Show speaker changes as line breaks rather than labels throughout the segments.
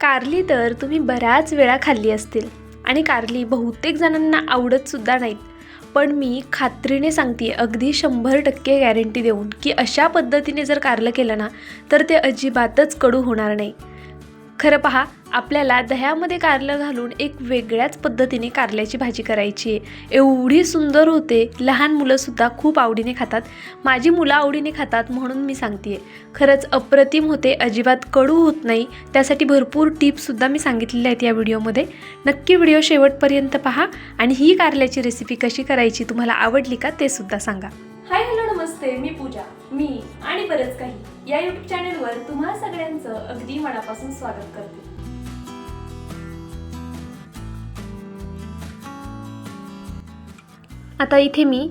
कारली तर तुम्ही बऱ्याच वेळा खाल्ली असतील. आणि कारली बहुतेक जणांना आवडतसुद्धा नाहीत. पण मी खात्रीने सांगते अगदी शंभर टक्के गॅरंटी देऊन की अशा पद्धतीने जर कारलं केलं ना तर ते अजिबातच कडू होणार नाही. खरं पहा आपल्याला दह्यामध्ये कारलं घालून एक वेगळ्याच पद्धतीने कारल्याची भाजी करायची आहे. एवढी सुंदर होते. लहान मुलंसुद्धा खूप आवडीने खातात. माझी मुलं आवडीने खातात म्हणून मी सांगते खरंच अप्रतिम होते. अजिबात कडू होत नाही. त्यासाठी भरपूर टिप्ससुद्धा मी सांगितलेल्या आहेत या व्हिडिओमध्ये. नक्की व्हिडिओ शेवटपर्यंत पहा आणि ही कारल्याची रेसिपी कशी करायची तुम्हाला आवडली का ते सुद्धा सांगा. हाय हॅलो नमस्ते. मी पूजा. मी आणि बरंच काही. या युट्यूब चॅनेलवर तुम्हा सगळ्यांचं अगदी मनापासून स्वागत करते. आता इथे मी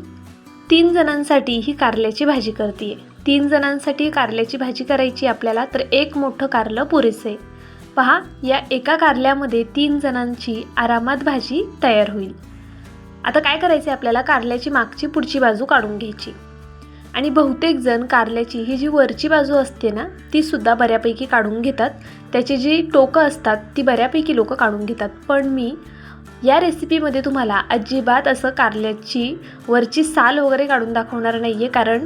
तीन जणांसाठी ही कारल्याची भाजी करते तीन जणांसाठी कारल्याची भाजी करायची आपल्याला तर एक मोठं कारलं पुरेसं आहे. पहा या एका कारल्यामध्ये तीन जणांची आरामात भाजी तयार होईल. आता काय करायचे आपल्याला? कारल्याची मागची पुढची बाजू काढून घ्यायची. आणि बहुतेक जण कारल्याची ही जी वरची बाजू असते ना ती सुद्धा बऱ्यापैकी काढून घेतात. त्याची जी टोकं असतात ती बऱ्यापैकी लोक काढून घेतात. पण मी या रेसिपीमध्ये तुम्हाला अजिबात असं कारल्याची वरची साल वगैरे काढून दाखवणार नाही आहे कारण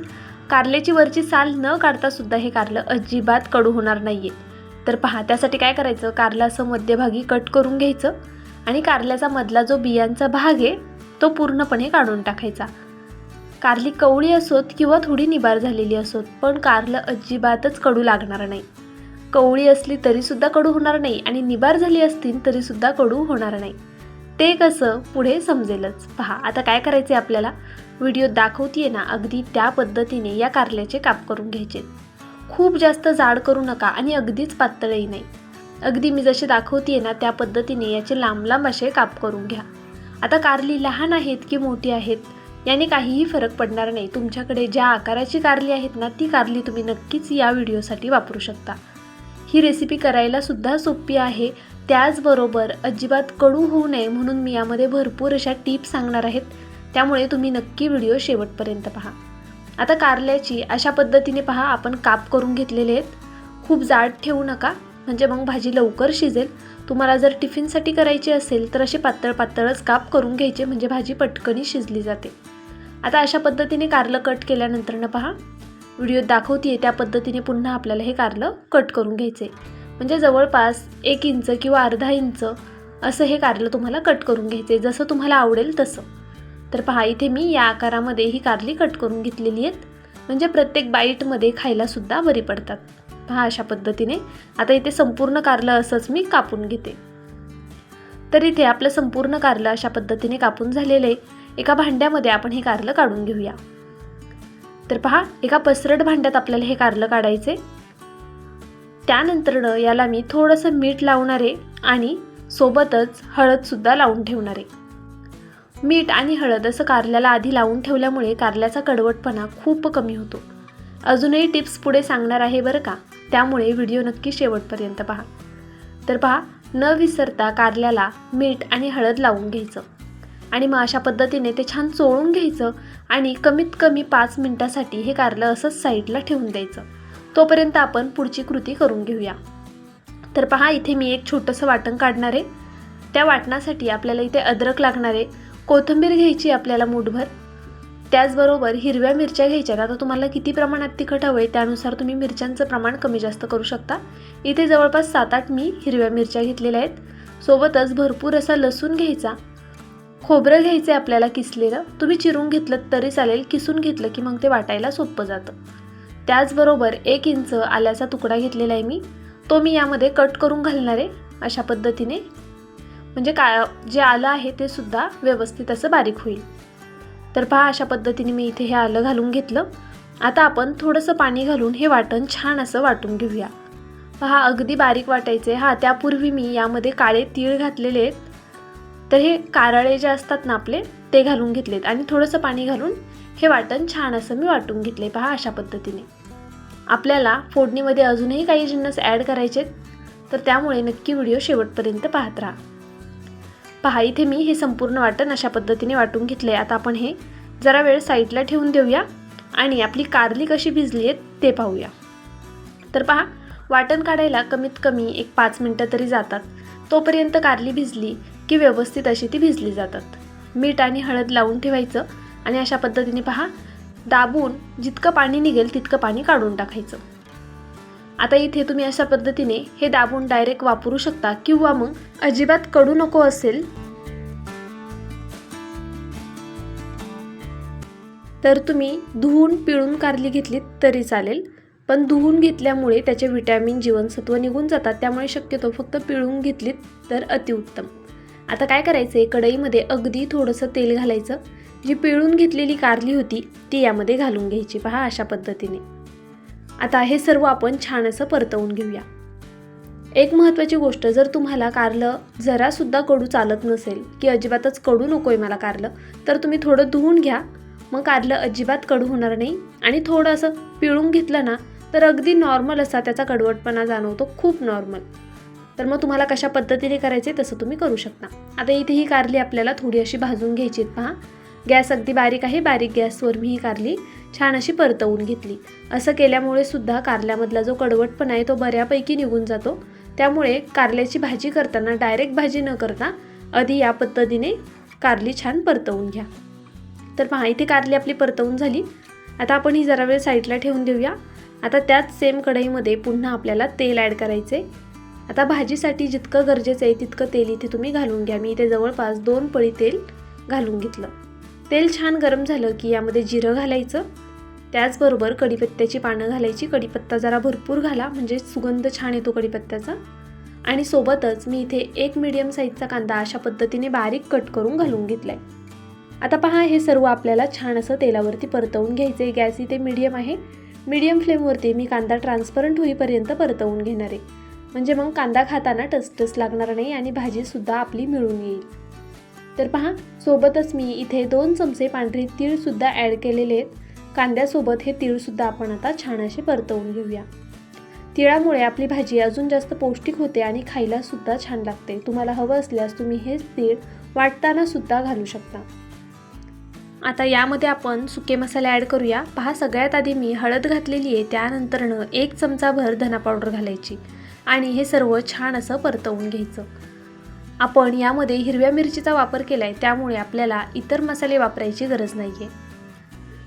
कारल्याची वरची साल न काढता सुद्धा हे कारलं अजिबात कडू होणार नाही आहे तर पहा त्यासाठी काय करायचं? कारलं असं मध्यभागी कट करून घ्यायचं आणि कारल्याचा मधला जो बियांचा भाग आहे तो पूर्णपणे काढून टाकायचा. कारली कवळी असोत किंवा थोडी निबार झालेली असोत पण कारलं अजिबातच कडू लागणार नाही. कवळी असली तरीसुद्धा कडू होणार नाही आणि निबार झाली असतील तरीसुद्धा कडू होणार नाही. ते कसं पुढे समजेलच. पहा आता काय करायचे आपल्याला? व्हिडिओ दाखवतीये ना अगदी त्या पद्धतीने या कारल्याचे काप करून घ्यायचे. खूप जास्त जाड करू नका आणि अगदीच पातळही नाही. अगदी मी जसे दाखवतीये ना त्या पद्धतीने याचे लांब लांब असे काप करून घ्या. आता कारली लहान आहेत की मोठी आहेत? याने काहीही फरक पडणार नाही. तुमच्याकडे ज्या आकाराची कारली आहेत ना ती कारली तुम्ही नक्कीच या व्हिडिओसाठी वापरू शकता. ही रेसिपी करायला सुद्धा सोपी आहे. त्याचबरोबर अजिबात कडू होऊ नये म्हणून मी यामध्ये भरपूर अशा टिप्स सांगणार आहेत. त्यामुळे तुम्ही नक्की व्हिडिओ शेवटपर्यंत पहा. आता कारल्याची अशा पद्धतीने पहा आपण काप करून घेतलेले आहेत. खूप जाड ठेवू नका म्हणजे मग भाजी लवकर शिजेल. तुम्हाला जर टिफिनसाठी करायची असेल तर असे पातळ पातळच काप करून घ्यायचे म्हणजे भाजी पटकनी शिजली जाते. आता अशा पद्धतीने कारलं कट केल्यानंतर न पहा व्हिडिओत दाखवते त्या पद्धतीने पुन्हा आपल्याला हे कारलं कट करून घ्यायचे. म्हणजे जवळपास एक इंच किंवा अर्धा इंच असं हे कारलं तुम्हाला कट करून घ्यायचे जसं तुम्हाला आवडेल तसं. तर पहा इथे मी या आकारामध्ये ही कारली कट करून घेतलेली आहेत. म्हणजे प्रत्येक बाईटमध्ये खायलासुद्धा बरी पडतात. पहा अशा पद्धतीने. आता इथे संपूर्ण कारलं असंच मी कापून घेते. तर इथे आपलं संपूर्ण कारलं अशा पद्धतीने कापून झालेलं आहे. एका भांड्यामध्ये आपण हे कारलं काढून घेऊया. तर पहा एका पसरट भांड्यात आपल्याला हे कारलं काढायचे त्यानंतरनं याला मी थोडंसं मीठ लावणार आहे आणि सोबतच हळदसुद्धा लावून ठेवणार आहे. मीठ आणि हळद असं कारल्याला आधी लावून ठेवल्यामुळे कारल्याचा कडवटपणा खूप कमी होतो. अजूनही टिप्स पुढे सांगणार आहे बरं का? त्यामुळे व्हिडिओ नक्की शेवटपर्यंत पहा. तर पहा न विसरता कारल्याला मीठ आणि हळद लावून घ्यायचं. आणि मग अशा पद्धतीने ते छान चोळून घ्यायचं आणि कमीत कमी पाच मिनटासाठी हे कारलं असंच साईडला ठेवून द्यायचं. तोपर्यंत आपण पुढची कृती करून घेऊया. तर पहा इथे मी एक छोटंसं वाटण काढणार आहे. त्या वाटणासाठी आपल्याला इथे अद्रक लागणार आहे. कोथिंबीर घ्यायची आपल्याला मूठभर. त्याचबरोबर हिरव्या मिरच्या घ्यायच्या आता तुम्हाला किती प्रमाणात तिखट हवं आहे त्यानुसार तुम्ही मिरच्यांचं प्रमाण कमी जास्त करू शकता. इथे जवळपास सात आठ मी हिरव्या मिरच्या घेतलेल्या आहेत. सोबतच भरपूर असा लसूण घ्यायचा. खोबरं घ्यायचं आहे आपल्याला किसलेलं. तुम्ही चिरून घेतलं तरी चालेल किसून घेतलं की मग ते वाटायला सोपं जातं. त्याचबरोबर एक इंच आल्याचा तुकडा घेतलेला आहे मी. तो मी यामध्ये कट करून घालणार आहे अशा पद्धतीने. म्हणजे का जे आलं आहे ते सुद्धा व्यवस्थित असं बारीक होईल. तर पहा अशा पद्धतीने मी इथे हे आलं घालून घेतलं. आता आपण थोडंसं पाणी घालून हे वाटण छान असं वाटून घेऊया. पहा अगदी बारीक वाटायचे हा त्यापूर्वी मी यामध्ये काळे तीळ घातलेले आहेत. तर हे कारळे जे असतात ना आपले ते घालून घेतलेत. आणि थोडंसं पाणी घालून हे वाटण छान असं मी वाटून घेतले पहा अशा पद्धतीने. आपल्याला फोडणीमध्ये अजूनही काही जिन्नस ॲड करायचे तर त्यामुळे नक्की व्हिडिओ शेवटपर्यंत पाहत राहा. पहा इथे मी हे संपूर्ण वाटण अशा पद्धतीने वाटून घेतलं आहे आता आपण हे जरा वेळ साईडला ठेवून देऊया आणि आपली कारली कशी भिजली आहेत ते पाहूया. तर पहा वाटण काढायला कमीत कमी एक पाच मिनटं तरी जातात. तोपर्यंत कारली भिजली की व्यवस्थित अशी ती भिजली जातात. मीठ आणि हळद लावून ठेवायचं आणि अशा पद्धतीने पहा दाबून जितकं पाणी निघेल तितकं पाणी काढून टाकायचं. आता इथे तुम्ही अशा पद्धतीने हे दाबून डायरेक्ट वापरू शकता किंवा मग अजिबात कडू नको असेल. तर तुम्ही धुवून पिळून कारली घेतलीत तरी चालेल. पण धुवून घेतल्यामुळे त्याचे व्हिटॅमिन जीवनसत्व निघून जातात. त्यामुळे शक्यतो फक्त पिळून घेतलीत तर अतिउत्तम. आता काय करायचं आहे कढईमध्ये अगदी थोडंसं तेल घालायचं. जी पिळून घेतलेली कारली होती ती यामध्ये घालून घ्यायची. पहा अशा पद्धतीने. आता हे सर्व आपण छान असं परतवून घेऊया. एक महत्त्वाची गोष्ट जर तुम्हाला कारलं जरासुद्धा कडू चालत नसेल की अजिबातच कडू नको आहे मला कारलं तर तुम्ही थोडं धुवून घ्या. मग कारलं अजिबात कडू होणार नाही. आणि थोडं असं पिळून घेतलं ना तर अगदी नॉर्मल असा त्याचा कडवटपणा जाणवतो खूप नॉर्मल. तर मग तुम्हाला कशा पद्धतीने करायचे तसं तुम्ही करू शकता. आता इथे ही कारली आपल्याला थोडी अशी भाजून घ्यायची आहेत पहा. गॅस अगदी बारीक आहे बारीक गॅसवर मी ही कारली छान अशी परतवून घेतली. असं केल्यामुळे सुद्धा कारल्यामधला जो कडवटपणा आहे तो बऱ्यापैकी निघून जातो. त्यामुळे कारल्याची भाजी करताना डायरेक्ट भाजी न करता आधी या पद्धतीने कारली छान परतवून घ्या. तर पहा इथे कारली आपली परतवून झाली. आता आपण ही जरा वेळ साईडला ठेवून देऊया. आता त्याच सेम कढईमध्ये पुन्हा आपल्याला तेल ॲड करायचे. आता भाजीसाठी जितकं गरजेचं आहे तितकं तेल इथे तुम्ही घालून घ्या. मी इथे जवळपास दोन पळी तेल घालून घेतलं. तेल छान गरम झालं की यामध्ये जिरं घालायचं. त्याचबरोबर कढीपत्त्याची पानं घालायची. कढीपत्ता जरा भरपूर घाला म्हणजे सुगंध छान येतो कढीपत्त्याचा. आणि सोबतच मी इथे एक मीडियम साईजचा कांदा अशा पद्धतीने बारीक कट करून घालून घेतला आहे आता पहा हे सर्व आपल्याला छान असं तेलावरती परतवून घ्यायचं. आहे गॅस इथे मीडियम आहे. मीडियम फ्लेमवरती मी कांदा ट्रान्सपरंट होईपर्यंत परतवून घेणार आहे. म्हणजे मग कांदा खाताना टसटस लागणार नाही आणि भाजीसुद्धा आपली मिळून येईल. तर पहा सोबतच मी इथे दोन चमचे पांढरे तीळसुद्धा ॲड केलेले आहेत. कांद्यासोबत हे तीळसुद्धा आपण आता छान असे परतवून घेऊया. तिळामुळे आपली भाजी अजून जास्त पौष्टिक होते आणि खायलासुद्धा छान लागते. तुम्हाला हवं असल्यास तुम्ही हे तीळ वाटतानासुद्धा घालू शकता. आता यामध्ये आपण सुके मसाले ॲड करूया. पहा सगळ्यात आधी मी हळद घातलेली आहे. त्यानंतरनं एक चमचाभर धना पावडर घालायची. आणि हे सर्व छान असं परतवून घ्यायचं. आपण यामध्ये हिरव्या मिरचीचा वापर केला आहे त्यामुळे आपल्याला इतर मसाले वापरायची गरज नाही आहे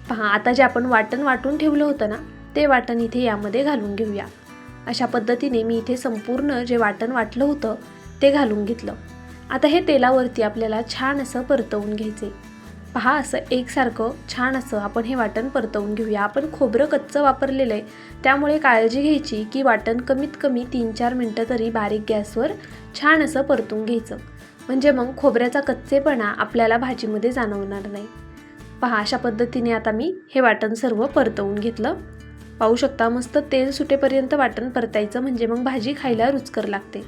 पहा आता जे आपण वाटण वाटून ठेवलं होतं ना ते वाटण इथे यामध्ये घालून घेऊया. अशा पद्धतीने मी इथे संपूर्ण जे वाटण वाटलं होतं ते घालून घेतलं. आता हे तेलावरती आपल्याला छान असं परतवून घ्यायचे पहा असं एकसारखं छान असं आपण हे वाटण परतवून घेऊया. आपण खोबरं कच्चं वापरलेलं आहे. त्यामुळे काळजी घ्यायची की वाटण कमीत कमी तीन चार मिनटं तरी बारीक गॅसवर छान असं परतून घ्यायचं. म्हणजे मग खोबऱ्याचा कच्चेपणा आपल्याला भाजीमध्ये जाणवणार नाही. पहा अशा पद्धतीने आता मी हे वाटण सर्व परतवून घेतलं. पाहू शकता मस्त तेल सुटेपर्यंत वाटण परतायचं म्हणजे मग भाजी खायला रुचकर लागते.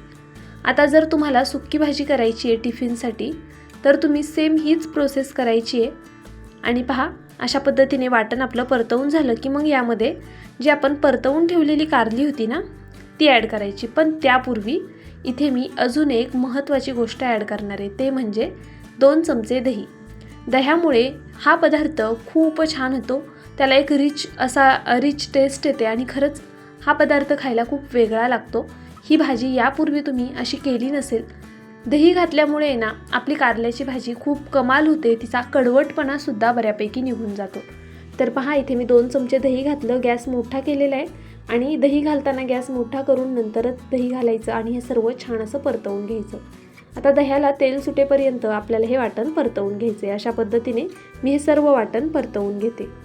आता जर तुम्हाला सुक्की भाजी करायची आहे टिफिनसाठी तर तुम्ही सेम हीच प्रोसेस करायची आहे. आणि पहा अशा पद्धतीने वाटण आपलं परतवून झालं की मग यामध्ये जी आपण परतवून ठेवलेली कारली होती ना ती ॲड करायची. पण त्यापूर्वी इथे मी अजून एक महत्त्वाची गोष्ट ॲड करणार आहे. ते म्हणजे दोन चमचे दही. दह्यामुळे हा पदार्थ खूप छान होतो. त्याला एक रिच असा रिच टेस्ट येते आणि खरंच हा पदार्थ खायला खूप वेगळा लागतो. ही भाजी यापूर्वी तुम्ही अशी केली नसेल दही घातल्यामुळे ना आपली कारल्याची भाजी खूप कमाल होते तिचा कडवटपणासुद्धा बऱ्यापैकी निघून जातो. तर पहा इथे मी दोन चमचे दही घातलं गॅस मोठा केलेला आहे. आणि दही घालताना गॅस मोठा करून नंतरच दही घालायचं आणि हे सर्व छान असं परतवून घ्यायचं. आता दह्याला तेल सुटेपर्यंत आपल्याला हे वाटण परतवून घ्यायचे अशा पद्धतीने मी हे सर्व वाटण परतवून घेते.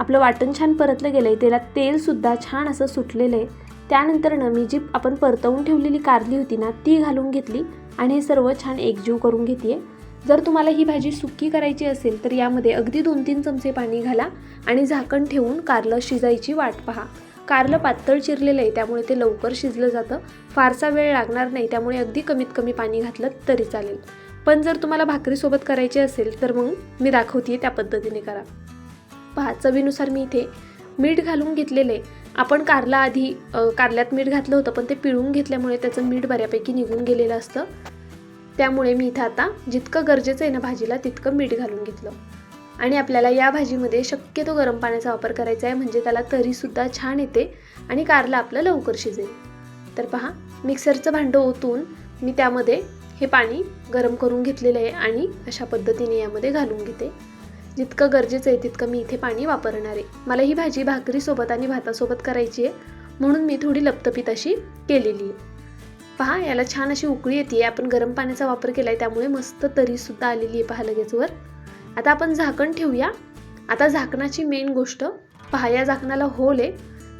आपलं वाटण छान परतलं गेलं आहे त्याला तेलसुद्धा छान असं सुटलेलं आहे त्यानंतरनं मी जी आपण परतवून ठेवलेली कारली होती ना ती घालून घेतली आणि हे सर्व छान एकजीव करून घेते जर तुम्हाला ही भाजी सुक्की करायची असेल तर यामध्ये अगदी दोन तीन चमचे पाणी घाला आणि झाकण ठेवून कारलं शिजायची वाट पहा. कारलं पातळ चिरलेलं आहे त्यामुळे ते लवकर शिजलं जातं. फारसा वेळ लागणार नाही त्यामुळे अगदी कमीत कमी पाणी घातलं तरी चालेल. पण जर तुम्हाला भाकरीसोबत करायची असेल तर मग मी दाखवते त्या पद्धतीने करा. पहा चवीनुसार मी इथे मीठ घालून घेतलेलं. आहे आपण कारला आधी कारल्यात मीठ घातलं होतं पण ते पिळून घेतल्यामुळे त्याचं मीठ बऱ्यापैकी निघून गेलेलं असतं. त्यामुळे मी इथं आता जितकं गरजेचं आहे ना भाजीला तितकं मीठ घालून घेतलं. आणि आपल्याला या भाजीमध्ये शक्यतो गरम पाण्याचा वापर करायचा आहे म्हणजे त्याला तरीसुद्धा छान येते आणि कारलं आपलं लवकर शिजेल. तर पहा मिक्सरचं भांडं ओतून मी त्यामध्ये हे पाणी गरम करून घेतलेलं आहे आणि अशा पद्धतीने यामध्ये घालून घेते. जितकं गरजेचं आहे तितकं मी इथे पाणी वापरणार आहे. मला ही भाजी भाकरीसोबत आणि भातासोबत करायची आहे म्हणून मी थोडी लपतपीत अशी केलेली आहे. पहा याला छान अशी उकळी येते आपण गरम पाण्याचा वापर केला आहे त्यामुळे मस्त तरीसुद्धा आलेली आहे पहा लगेचवर आता आपण झाकण ठेवूया. आता झाकणाची मेन गोष्ट पहा या झाकणाला होल आहे.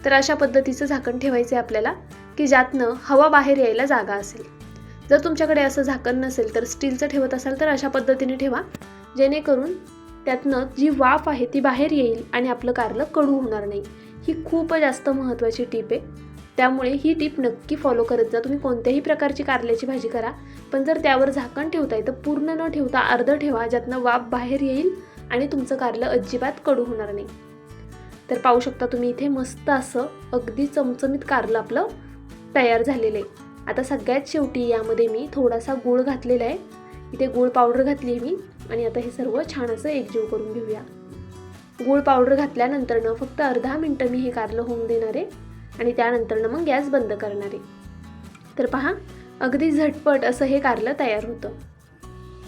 तर अशा पद्धतीचं झाकण ठेवायचं आहे आपल्याला की ज्यातनं हवा बाहेर यायला जागा असेल. जर तुमच्याकडे असं झाकण नसेल तर स्टीलचं ठेवत असाल तर अशा पद्धतीने ठेवा. जेणेकरून त्यातनं जी वाफ आहे ती बाहेर येईल आणि आपलं कारलं कडू होणार नाही. ही खूप जास्त महत्त्वाची टीप आहे. त्यामुळे ही टीप नक्की फॉलो करत जा. तुम्ही कोणत्याही प्रकारची कारल्याची भाजी करा पण जर त्यावर झाकण ठेवताय तर पूर्ण न ठेवता अर्ध ठेवा ज्यातनं वाफ बाहेर येईल आणि तुमचं कारलं अजिबात कडू होणार नाही. तर पाहू शकता तुम्ही इथे मस्त असं अगदी चमचमीत कारलं आपलं तयार झालेलं आहे. आता सगळ्यात शेवटी यामध्ये मी थोडासा गूळ घातलेला आहे. इथे गूळ पावडर घातली आहे मी. आणि आता हे सर्व छान असं एकजीव करून घेऊया. गूळ पावडर घातल्यानंतरनं फक्त अर्धा मिनटं मी हे कारलं होऊन देणार आहे आणि त्यानंतरनं मग गॅस बंद करणार आहे. तर पहा अगदी झटपट असं हे कारलं तयार होतं.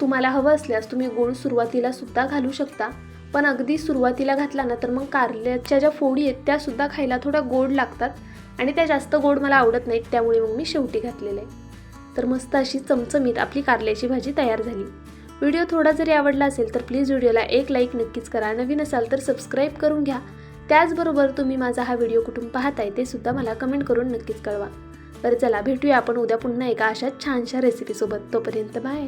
तुम्हाला हवं असल्यास तुम्ही गूळ सुरुवातीला सुद्धा घालू शकता पण अगदी सुरुवातीला घातला ना तर मग कारल्याच्या ज्या फोडी आहेत त्या सुद्धा खायला थोड्या गोड लागतात आणि त्या जास्त गोड मला आवडत नाहीत त्यामुळे मग मी शेवटी घातलेलं आहे. तर मस्त अशी चमचमीत आपली कारल्याची भाजी तयार झाली. व्हिडिओ थोडा जरी आवडला असेल तर प्लीज व्हिडिओला एक लाईक नक्कीच करा. नवीन असाल तर सबस्क्राईब करून घ्या. त्याचबरोबर तुम्ही माझा हा व्हिडिओ कुठून पाहताय ते सुद्धा मला कमेंट करून नक्कीच कळवा. बरं चला भेटूया आपण उद्या पुन्हा एका अशा छानशा रेसिपीसोबत तोपर्यंत बाय